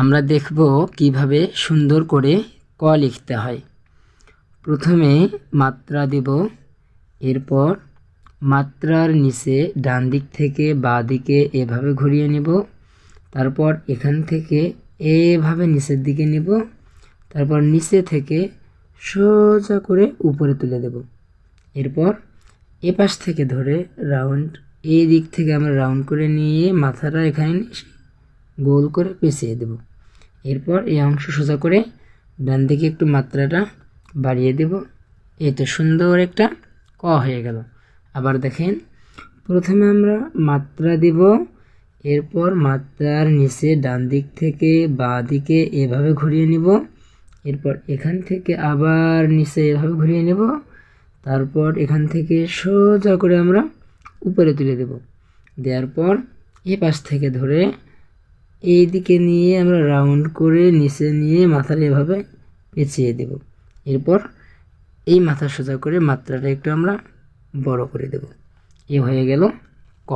আমরা দেখব কীভাবে সুন্দর করে ক লিখতে হয়। প্রথমে মাত্রা দেব, এরপর মাত্রার নিচে ডান দিক থেকে বা দিকে এভাবে ঘুরিয়ে নেব, তারপর এখান থেকে এভাবে নিচের দিকে নেব, তারপর নিচে থেকে সোজা করে উপরে তুলে দেব। এরপর এ পাশ থেকে ধরে রাউন্ড এই দিক থেকে আমরা রাউন্ড করে নিয়ে মাথাটা এখানে গোল করে পেঁচিয়ে দেব। এরপর এই অংশ সোজা করে ডান দিকে একটু মাত্রাটা বাড়িয়ে দেব। এটা সুন্দর একটা ক হয়ে গেল। আবার দেখেন, প্রথমে আমরা মাত্রা দেব, এরপর মাত্রার নিচে ডান দিক থেকে বাঁ দিকে এভাবে ঘুরিয়ে নিব, এরপর এখান থেকে আবার নিচে এভাবে ঘুরিয়ে নেব, তারপর এখান থেকে সোজা করে আমরা উপরে তুলে দেব। দেওয়ার পর এ পাশ থেকে ধরে এই দিকে নিয়ে আমরা রাউন্ড করে নিচে নিয়ে মাথাটা এভাবে পেঁচিয়ে দেব। এরপর এই মাথা সোজা করে মাত্রাটা একটু আমরা বড় করে দেব। এ হয়ে গেল ক।